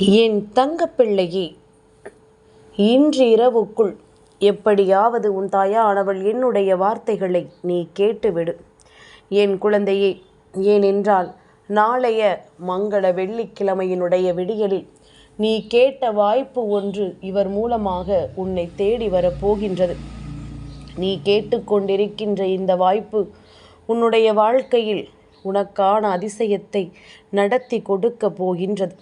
என் தங்கப்பிள்ளையே இன்று இரவுக்குள் எப்படியாவது உன் தாயானவள் என்னுடைய வார்த்தைகளை நீ கேட்டுவிடு. என் குழந்தையே ஏனென்றால் நாளைய மங்கள வெள்ளிக்கிழமையினுடைய விடியலில் நீ கேட்ட வாய்ப்பு ஒன்று இவர் மூலமாக உன்னை தேடி வரப்போகின்றது நீ கேட்டுக்கொண்டிருக்கின்ற இந்த வாய்ப்பு உன்னுடைய வாழ்க்கையில் உனக்கான அதிசயத்தை நடத்தி கொடுக்க போகின்றது.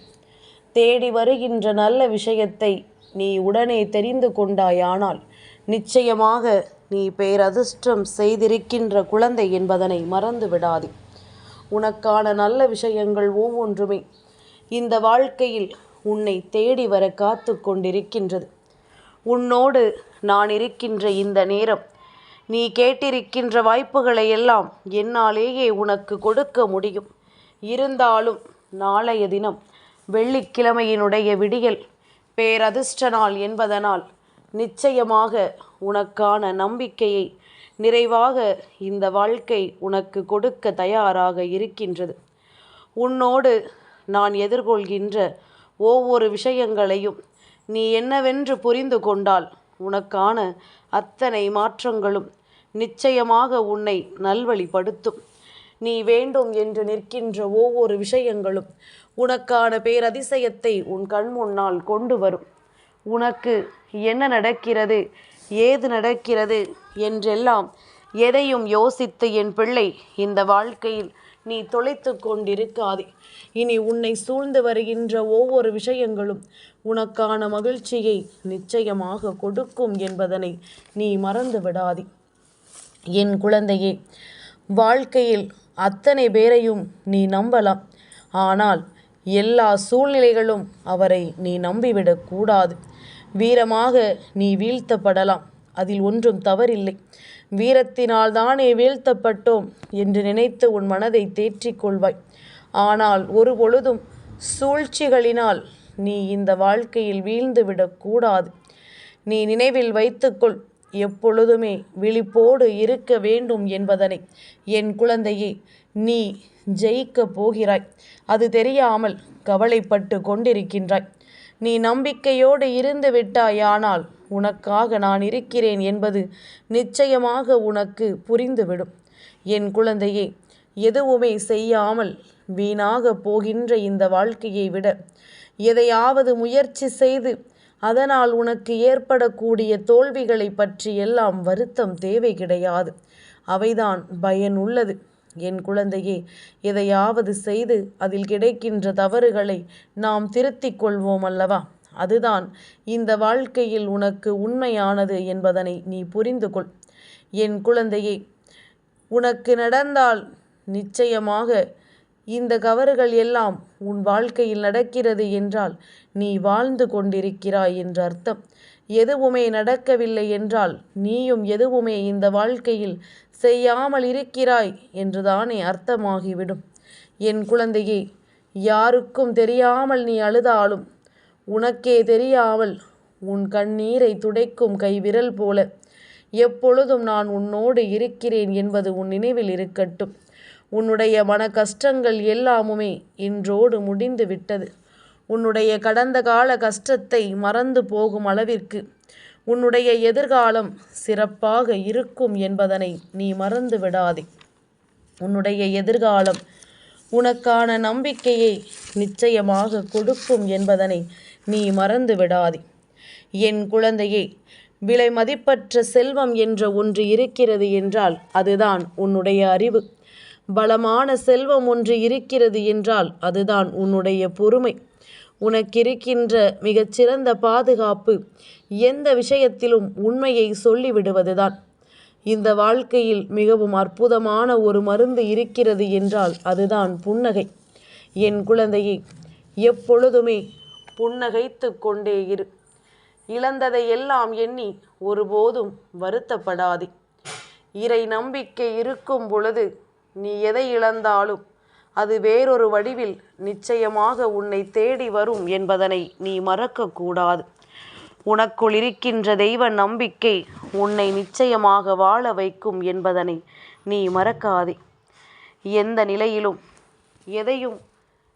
தேடி வருகின்ற நல்ல விஷயத்தை நீ உடனே தெரிந்து கொண்டாயானால் நிச்சயமாக நீ பேரதிர்ஷ்டம் செய்திருக்கின்ற குழந்தை என்பதனை மறந்து விடாது. உனக்கான நல்ல விஷயங்கள் ஒவ்வொன்றுமே இந்த வாழ்க்கையில் உன்னை தேடி வர காத்து கொண்டிருக்கின்றது. உன்னோடு நான் இருக்கின்ற இந்த நேரம் நீ கேட்டிருக்கின்ற வாய்ப்புகளை எல்லாம் என்னாலேயே உனக்கு கொடுக்க முடியும். இருந்தாலும் நாளைய தினம் வெள்ளிக்கிழமையினுடைய விடியல் பேரதிர்ஷ்ட நாள் என்பதனால் நிச்சயமாக உனக்கான நம்பிக்கையை நிறைவாக இந்த வாழ்க்கை உனக்கு கொடுக்க தயாராக இருக்கின்றது. உன்னோடு நான் எதிர்கொள்கின்ற ஒவ்வொரு விஷயங்களையும் நீ என்னவென்று புரிந்து கொண்டால் உனக்கான அத்தனை மாற்றங்களும் நிச்சயமாக உன்னை நல்வழிப்படுத்தும். நீ வேண்டும் என்று நிற்கின்ற ஒவ்வொரு விஷயங்களும் உனக்கான பேரதிசயத்தை உன் கண் முன்னால் கொண்டு வரும். உனக்கு என்ன நடக்கிறது? ஏது நடக்கிறது? என்றெல்லாம் எதையும் யோசித்து என் பிள்ளை இந்த வாழ்க்கையில் நீ தொலைத்து கொண்டிருக்காதே. இனி உன்னை சூழ்ந்து வருகின்ற ஒவ்வொரு விஷயங்களும் உனக்கான மகிழ்ச்சியை நிச்சயமாக கொடுக்கும் என்பதனை நீ மறந்து விடாதே என் குழந்தையே வாழ்க்கையில் அத்தனை பேரையும் நீ நம்பலாம். ஆனால் எல்லா சூழ்நிலைகளும் அவரை நீ நம்பிவிடக் கூடாது. வீரமாக நீ வீழ்த்தப்படலாம். அதில் ஒன்றும் தவறில்லை. வீரத்தினால் தானே வீழ்த்தப்பட்டோம் என்று நினைத்து உன் மனதை தேற்றிக் கொள்வாய். ஆனால் ஒரு பொழுதும் சூழ்ச்சிகளினால் நீ இந்த வாழ்க்கையில் வீழ்ந்துவிடக்கூடாது நீ நினைவில் வைத்துக்கொள் எப்பொழுதுமே விழிப்போடு இருக்க வேண்டும் என்பதனை. என் குழந்தையே நீ ஜெயிக்கப் போகிறாய். அது தெரியாமல் கவலைப்பட்டு கொண்டிருக்கின்றாய். நீ நம்பிக்கையோடு இருந்து விட்டாயானால் உனக்காக நான் இருக்கிறேன் என்பது நிச்சயமாக உனக்கு புரிந்துவிடும். என் குழந்தையே எதுவுமே செய்யாமல் வீணாக போகின்ற இந்த வாழ்க்கையை விட எதையாவது முயற்சி செய்து அதனால் உனக்கு ஏற்படக்கூடிய தோல்விகளை பற்றி எல்லாம் வருத்தம் தேவை கிடையாது. அவைதான் பயனுள்ளது என் குழந்தையே எதையாவது செய்து அதில் கிடைக்கின்ற தவறுகளை நாம் திருத்திக் கொள்வோம் அல்லவா? அதுதான் இந்த வாழ்க்கையில் உனக்கு உண்மையானது என்பதனை நீ புரிந்து கொள். என் குழந்தையே உனக்கு நடந்தால் நிச்சயமாக இந்த கவறுகள் எல்லாம் உன் வாழ்க்கையில் நடக்கிறது என்றால் நீ வாழ்ந்து கொண்டிருக்கிறாய் என்று அர்த்தம். எதுவுமே நடக்கவில்லை என்றால் நீயும் எதுவுமே இந்த வாழ்க்கையில் செய்யாமல் இருக்கிறாய் என்றுதானே அர்த்தமாகிவிடும். என் குழந்தையே யாருக்கும் தெரியாமல் நீ அழுதாலும் உனக்கே தெரியாமல் உன் கண்ணீரை துடைக்கும் கைவிரல் போல எப்பொழுதும் நான் உன்னோடு இருக்கிறேன் என்பது உன் நினைவில் இருக்கட்டும். உன்னுடைய மன கஷ்டங்கள் எல்லாமுமே இன்றோடு முடிந்து விட்டது உன்னுடைய கடந்த கால கஷ்டத்தை மறந்து போகும் அளவிற்கு உன்னுடைய எதிர்காலம் சிறப்பாக இருக்கும் என்பதனை நீ மறந்து விடாதே. உன்னுடைய எதிர்காலம் உனக்கான நம்பிக்கையை நிச்சயமாக கொடுக்கும் என்பதனை நீ மறந்து விடாதே. என் குழந்தையே விலை மதிப்பற்ற செல்வம் என்ற ஒன்று இருக்கிறது என்றால் அதுதான் உன்னுடைய அறிவு. பலமான செல்வம் ஒன்று இருக்கிறது என்றால் அதுதான் உன்னுடைய பொறுமை. உனக்கிருக்கின்ற மிகச்சிறந்த பாதுகாப்பு எந்த விஷயத்திலும் உண்மையை சொல்லிவிடுவதுதான். இந்த வாழ்க்கையில் மிகவும் அற்புதமான ஒரு மருந்து இருக்கிறது என்றால் அதுதான் புன்னகை. என் குழந்தையை எப்பொழுதுமே புன்னகைத்து கொண்டே இரு. இழந்ததை எல்லாம் எண்ணி ஒருபோதும் வருத்தப்படாதே. இறை நம்பிக்கை இருக்கும் பொழுது நீ எதை இழந்தாலும் அது வேறொரு வடிவில் நிச்சயமாக உன்னை தேடி வரும் என்பதனை நீ மறக்கக்கூடாது. உனக்குள் இருக்கின்ற தெய்வ நம்பிக்கை உன்னை நிச்சயமாக வாழ வைக்கும் என்பதனை நீ மறக்காதே. எந்த நிலையிலும் எதையும்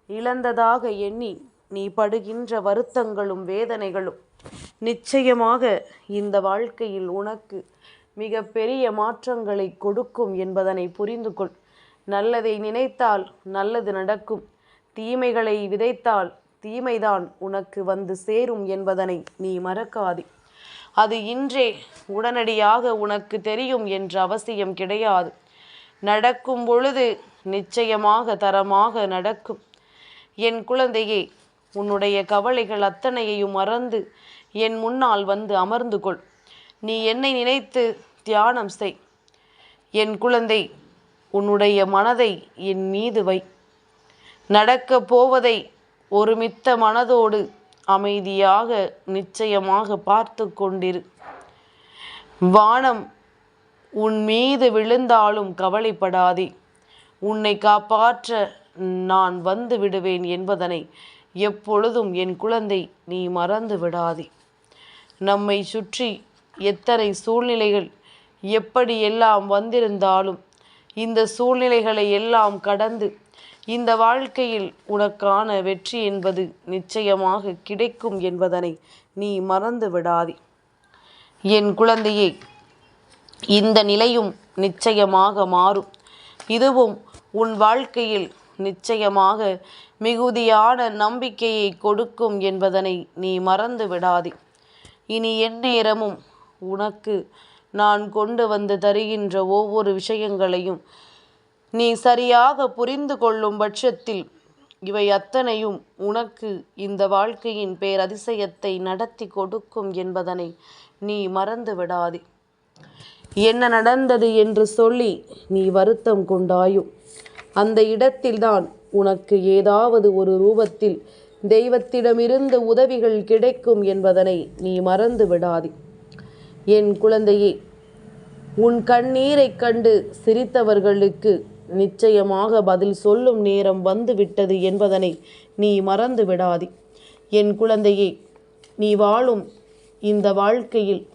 இழந்ததாக எண்ணி நீ படுகின்ற வருத்தங்களும் வேதனைகளும் நிச்சயமாக இந்த வாழ்க்கையில் உனக்கு மிக பெரிய மாற்றங்களை கொடுக்கும் என்பதனை புரிந்து கொள் நல்லதை நினைத்தால் நல்லது நடக்கும். தீமைகளை விதைத்தால் தீமைதான் உனக்கு வந்து சேரும் என்பதனை நீ மறக்காதே. அது இன்றே உடனடியாக உனக்கு தெரியும் என்ற அவசியம் கிடையாது. நடக்கும் பொழுது நிச்சயமாக தரமாக நடக்கும். என் குழந்தையே உன்னுடைய கவலைகள் அத்தனையையும் மறந்து என் முன்னால் வந்து அமர்ந்து கொள். நீ என்னை நினைத்து தியானம் செய். என் குழந்தை உன்னுடைய மனதை என் மீது வை. நடக்கப் போவதை ஒருமித்த மனதோடு அமைதியாக நிச்சயமாக பார்த்து கொண்டிரு. வானம் உன் மீது விழுந்தாலும் கவலைப்படாதே. உன்னை காப்பாற்ற நான் வந்து விடுவேன் என்பதனை எப்பொழுதும் என் குழந்தை நீ மறந்து விடாதே. நம்மை சுற்றி எத்தனை சூழ்நிலைகள் எப்படியெல்லாம் வந்திருந்தாலும் இந்த சூழ்நிலைகளை எல்லாம் கடந்து இந்த வாழ்க்கையில் உனக்கான வெற்றி என்பது நிச்சயமாக கிடைக்கும் என்பதனை நீ மறந்து விடாதே. என் குழந்தையே இந்த நிலையும் நிச்சயமாக மாறும். இதுவும் உன் வாழ்க்கையில் நிச்சயமாக மிகுதியான நம்பிக்கையை கொடுக்கும் என்பதனை நீ மறந்து விடாதே. இனி எந்நேரமும் உனக்கு நான் கொண்டு வந்து தருகின்ற ஒவ்வொரு விஷயங்களையும் நீ சரியாக புரிந்து கொள்ளும் பட்சத்தில் இவை அத்தனையும் உனக்கு இந்த வாழ்க்கையின் பேரதிசயத்தை நடத்தி கொடுக்கும் என்பதனை நீ மறந்து விடாதே. என்ன நடந்தது என்று சொல்லி நீ வருத்தம் கொண்டாயும். அந்த இடத்தில்தான் உனக்கு ஏதாவது ஒரு ரூபத்தில் தெய்வத்திடமிருந்து உதவிகள் கிடைக்கும் என்பதனை நீ மறந்து விடாதே. என் குழந்தையே உன் கண்ணீரைக் கண்டு சிரித்தவர்களுக்கு நிச்சயமாக பதில் சொல்லும் நேரம் வந்துவிட்டது என்பதனை நீ மறந்து விடாதே. என் குழந்தையே நீ வாழும் இந்த வாழ்க்கையில்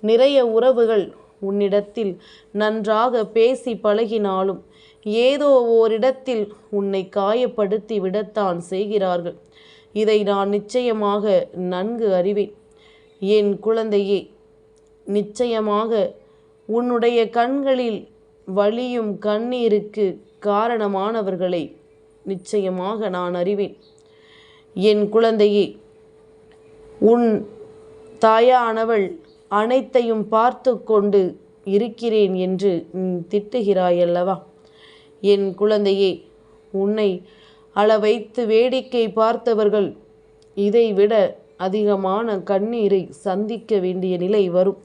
நிறைய உறவுகள் உன்னிடத்தில் நன்றாக பேசி பழகினாலும் ஏதோ ஓரிடத்தில் உன்னை காயப்படுத்தி விடத்தான் செய்கிறார்கள். இதை நான் நிச்சயமாக நன்கு அறிவேன். என் குழந்தையே நிச்சயமாக உன்னுடைய கண்களில் வழியும் கண்ணீருக்கு காரணமானவர்களை நிச்சயமாக நான் அறிவேன். என் குழந்தையே உன் தாயானவள் அனைத்தையும் பார்த்து கொண்டு இருக்கிறேன் என்று திட்டுகிறாயல்லவா? என் குழந்தையே உன்னை அளவைத்து வேடிக்கை பார்த்தவர்கள் இதைவிட அதிகமான கண்ணீரை சந்திக்க வேண்டிய நிலை வரும்.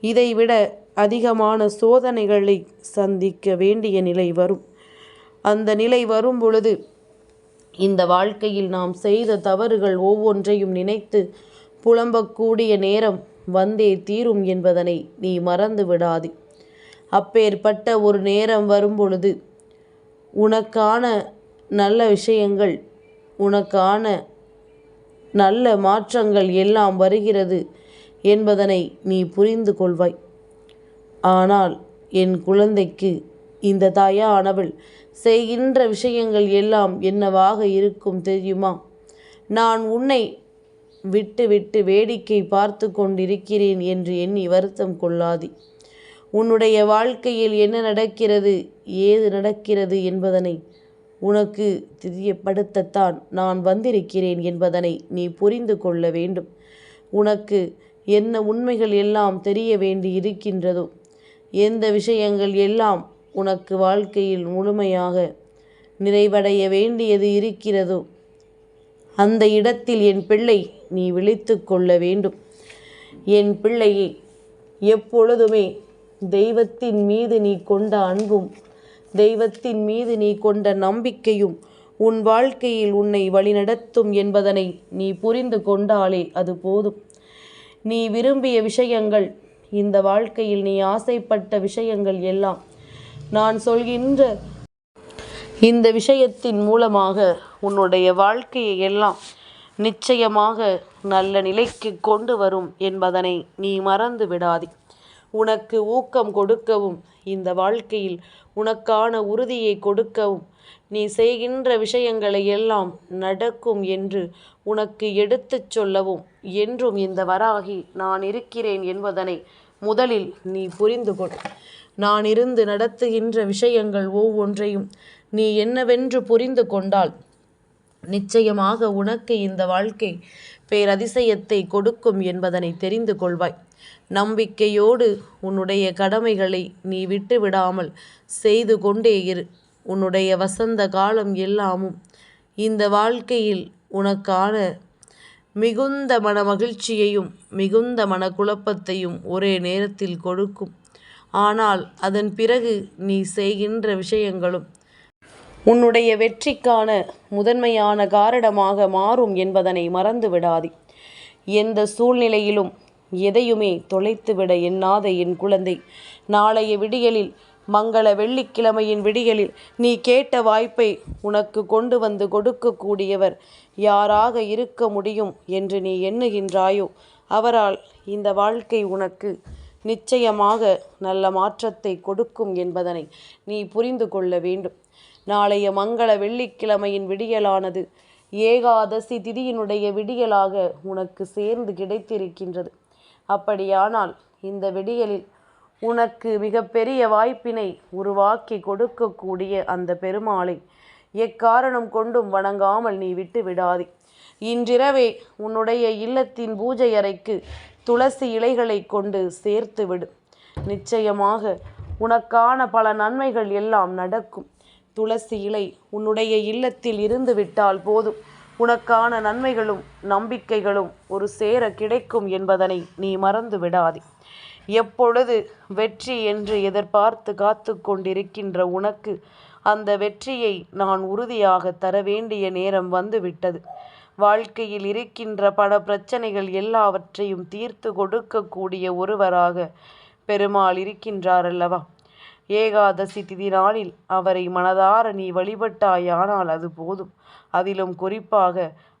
இதைவிட அதிகமான சோதனைகளை சந்திக்க வேண்டிய நிலை வரும். அந்த நிலை வரும் பொழுது இந்த வாழ்க்கையில் நாம் செய்த தவறுகள் ஒவ்வொன்றையும் நினைத்து புலம்பக்கூடிய நேரம் வந்தே தீரும் என்பதனை நீ மறந்து விடாது. அப்பேற்பட்ட ஒரு நேரம் வரும் பொழுது உனக்கான நல்ல விஷயங்கள் உனக்கான நல்ல மாற்றங்கள் எல்லாம் வருகிறது. என்பதனை நீ புரிந்து கொள்வாய். ஆனால் என் குழந்தைக்கு இந்த தாயானவள் செய்கின்ற விஷயங்கள் எல்லாம் என்னவாக இருக்கும் தெரியுமா? நான் உன்னை விட்டு விட்டு வேடிக்கை பார்த்து கொண்டிருக்கிறேன் என்று எண்ணி வருத்தம் கொள்ளாதி. உன்னுடைய வாழ்க்கையில் என்ன நடக்கிறது ஏது நடக்கிறது என்பதனை உனக்கு தெரியப்படுத்தத்தான் நான் வந்திருக்கிறேன் என்பதனை நீ புரிந்து கொள்ள வேண்டும். உனக்கு என்ன உண்மைகள் எல்லாம் தெரிய வேண்டி இருக்கின்றதோ எந்த விஷயங்கள் எல்லாம் உனக்கு வாழ்க்கையில் முழுமையாக நிறைவடைய வேண்டியது இருக்கிறதோ அந்த இடத்தில் என் பிள்ளை நீ விழித்து கொள்ள வேண்டும். என் பிள்ளையை எப்பொழுதுமே தெய்வத்தின் மீது நீ கொண்ட அன்பும் தெய்வத்தின் மீது நீ கொண்ட நம்பிக்கையும் உன் வாழ்க்கையில் உன்னை வழிநடத்தும் என்பதனை நீ புரிந்து கொண்டாலே அது போதும். நீ விரும்பிய விஷயங்கள் இந்த வாழ்க்கையில் நீ ஆசைப்பட்ட விஷயங்கள் எல்லாம் நான் சொல்கின்ற இந்த விஷயத்தின் மூலமாக உன்னுடைய வாழ்க்கையை எல்லாம் நிச்சயமாக நல்ல நிலைக்கு கொண்டு வரும் என்பதனை நீ மறந்து விடாதே. உனக்கு ஊக்கம் கொடுக்கவும் இந்த வாழ்க்கையில் உனக்கான உறுதியை கொடுக்கவும் நீ செய்கின்ற விஷயங்களை எல்லாம் நடக்கும் என்று உனக்கு எடுத்துச் சொல்லவும் என்றும் இந்த வராகி நான் இருக்கிறேன் என்பதனை முதலில் நீ புரிந்து கொள். நான் இருந்து நடத்துகின்ற விஷயங்கள் ஒவ்வொன்றையும் நீ என்னவென்று புரிந்து கொண்டால் நிச்சயமாக உனக்கு இந்த வாழ்க்கை பேரதிசயத்தை கொடுக்கும் என்பதனை தெரிந்து கொள்வாய். நம்பிக்கையோடு உன்னுடைய கடமைகளை நீ விட்டு விடாமல் செய்து கொண்டே இரு. உன்னுடைய வசந்த காலம் எல்லாமும் இந்த வாழ்க்கையில் உனக்கான மிகுந்த மன மகிழ்ச்சியையும் மிகுந்த மனக்குழப்பத்தையும் ஒரே நேரத்தில் கொடுக்கும். ஆனால் அதன் பிறகு நீ செய்கின்ற விஷயங்களும் உன்னுடைய வெற்றிக்கான முதன்மையான காரணமாக மாறும் என்பதனை மறந்து விடாதே எந்த சூழ்நிலையிலும் எதையுமே தொலைத்துவிட எண்ணாத என் குழந்தை நாளைய விடியலில் மங்கள வெள்ளிக்கிழமையின் விடியலில் நீ கேட்ட வாய்ப்பை உனக்கு கொண்டு வந்து கொடுக்கக்கூடியவர் யாராக இருக்க முடியும் என்று நீ எண்ணுகின்றாயோ அவரால் இந்த வாழ்க்கை உனக்கு நிச்சயமாக நல்ல மாற்றத்தை கொடுக்கும் என்பதனை நீ புரிந்து கொள்ள வேண்டும். நாளைய மங்கள வெள்ளிக்கிழமையின் விடியலானது ஏகாதசி திதியினுடைய விடியலாக உனக்கு சேர்ந்து கிடைத்திருக்கின்றது. அப்படியானால் இந்த விடியலில் உனக்கு மிகப்பெரிய வாய்ப்பினை உருவாக்கி கொடுக்கக்கூடிய அந்த பெருமாளை எக்காரணம் கொண்டும் வணங்காமல் நீ விட்டு விடாதே. இன்றிரவே உன்னுடைய இல்லத்தின் பூஜை அறைக்கு துளசி இலைகளை கொண்டு சேர்த்து விடு. நிச்சயமாக உனக்கான பல நன்மைகள் எல்லாம் நடக்கும். துளசி இலை உன்னுடைய இல்லத்தில் இருந்து விட்டால் போதும். உனக்கான நன்மைகளும் நம்பிக்கைகளும் ஒரு சேர கிடைக்கும் என்பதனை நீ மறந்து விடாதே. எப்பொழுது வெற்றி என்று எதிர்பார்த்து காத்து கொண்டிருக்கின்ற உனக்கு அந்த வெற்றியை நான் உறுதியாக தர வேண்டிய நேரம் வந்துவிட்டது. வாழ்க்கையில் இருக்கின்ற பல பிரச்சனைகள் எல்லாவற்றையும் தீர்த்து கொடுக்கக்கூடிய ஒருவராக பெருமாள் இருக்கின்றார் அல்லவா ஏகாதசி திதி நாளில் அவரை மனதார நீ வழிபட்டாயானால் அது போதும். அதிலும் குறிப்பாக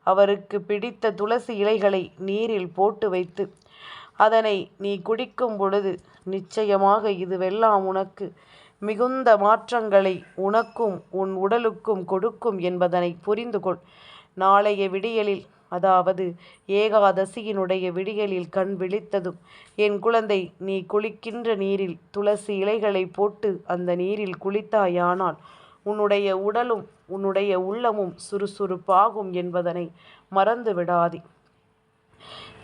அவருக்கு பிடித்த துளசி இலைகளை நீரில் போட்டு வைத்து அதனை நீ குடிக்கும் பொழுது நிச்சயமாக இதுவெல்லாம் உனக்கு. மிகுந்த மாற்றங்களை உனக்கும் உன் உடலுக்கும் கொடுக்கும் என்பதனை புரிந்து கொள் நாளைய விடியலில் அதாவது ஏகாதசியினுடைய விடியலில் கண் விழித்ததும் என் குழந்தை நீ குளிக்கின்ற நீரில் துளசி இலைகளை போட்டு அந்த நீரில் குளித்தாயானால் உன்னுடைய உடலும் உன்னுடைய உள்ளமும் சுறுசுறுப்பாகும் என்பதனை மறந்து விடாதே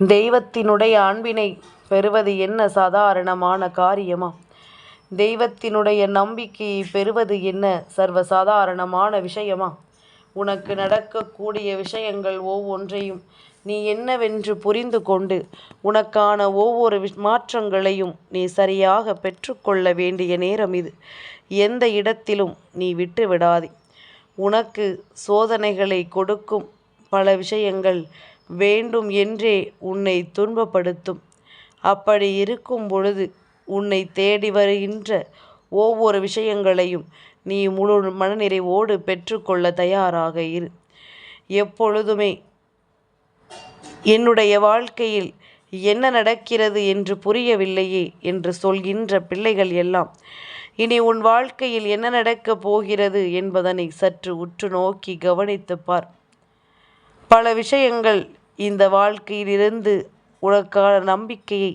தெய்வத்தினுடைய அன்பினை பெறுவது என்ன சாதாரணமான காரியமா? தெய்வத்தினுடைய நம்பிக்கையை பெறுவது என்ன சர்வசாதாரணமான விஷயமா? உனக்கு நடக்கக்கூடிய விஷயங்கள் ஒவ்வொன்றையும் நீ என்னவென்று புரிந்து கொண்டு உனக்கான ஒவ்வொரு மாற்றங்களையும் நீ சரியாக பெற்றுக்கொள்ள வேண்டிய நேரம் இது. எந்த இடத்திலும் நீ விட்டு விடாதே. உனக்கு சோதனைகளை கொடுக்கும் பல விஷயங்கள் வேண்டும் என்றே உன்னை துன்பப்படுத்தும். அப்படி இருக்கும் பொழுது உன்னை தேடி வருகின்ற ஒவ்வொரு விஷயங்களையும் நீ முழு மனநிறைவோடு பெற்றுக்கொள்ள தயாராக இரு. எப்பொழுதுமே என்னுடைய வாழ்க்கையில் என்ன நடக்கிறது என்று புரியவில்லையே என்று சொல்கின்ற பிள்ளைகள் எல்லாம் இனி உன் வாழ்க்கையில் என்ன நடக்கப் போகிறது என்பதனை சற்று உற்று நோக்கி கவனித்துப்பார் பல விஷயங்கள் இந்த வாழ்க்கையிலிருந்து உனக்கான நம்பிக்கையை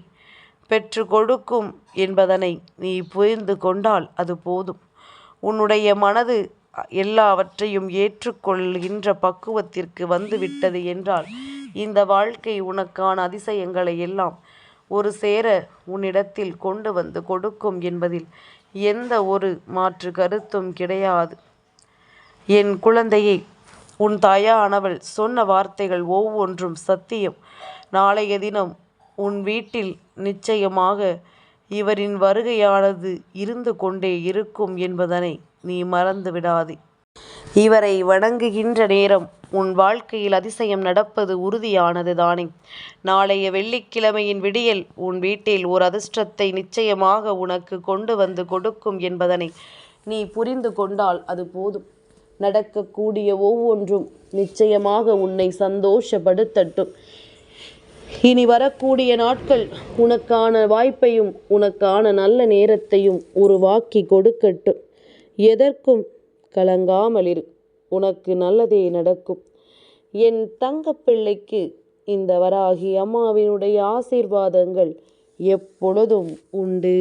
பெற்று கொடுக்கும் என்பதனை நீ புரிந்து கொண்டால் அது போதும். உன்னுடைய மனது எல்லாவற்றையும் ஏற்றுக்கொள்கின்ற பக்குவத்திற்கு வந்துவிட்டது என்றால் இந்த வாழ்க்கை உனக்கான அதிசயங்களை எல்லாம் ஒரு சேர உன்னிடத்தில் கொண்டு வந்து கொடுக்கும் என்பதில் எந்த ஒரு மாற்று கருத்தும் கிடையாது. என் குழந்தையை உன் தாயானவள் சொன்ன வார்த்தைகள் ஒவ்வொன்றும் சத்தியம். நாளைய தினம் உன் வீட்டில் நிச்சயமாக இவரின் வருகையானது இருந்து கொண்டே இருக்கும் என்பதனை நீ மறந்து விடாதே. இவரை வணங்குகின்ற நேரம் உன் வாழ்க்கையில் அதிசயம் நடப்பது உறுதியானது தானே. நாளைய வெள்ளிக்கிழமையின் விடியல் உன் வீட்டில் ஒரு அதிர்ஷ்டத்தை நிச்சயமாக உனக்கு கொண்டு வந்து கொடுக்கும் என்பதனை நீ புரிந்து கொண்டால் அது போதும். நடக்கக்கூடிய ஒவ்வொன்றும் நிச்சயமாக உன்னை சந்தோஷப்படுத்தட்டும். இனி வரக்கூடிய நாட்கள் உனக்கான வாய்ப்பையும் உனக்கான நல்ல நேரத்தையும் உருவாக்கி கொடுக்கட்டும். எதற்கும் கலங்காமல் இரு. உனக்கு நல்லதே நடக்கும். என் தங்கப்பிள்ளைக்கு இந்த வராகி அம்மாவினுடைய ஆசீர்வாதங்கள் எப்பொழுதும் உண்டு.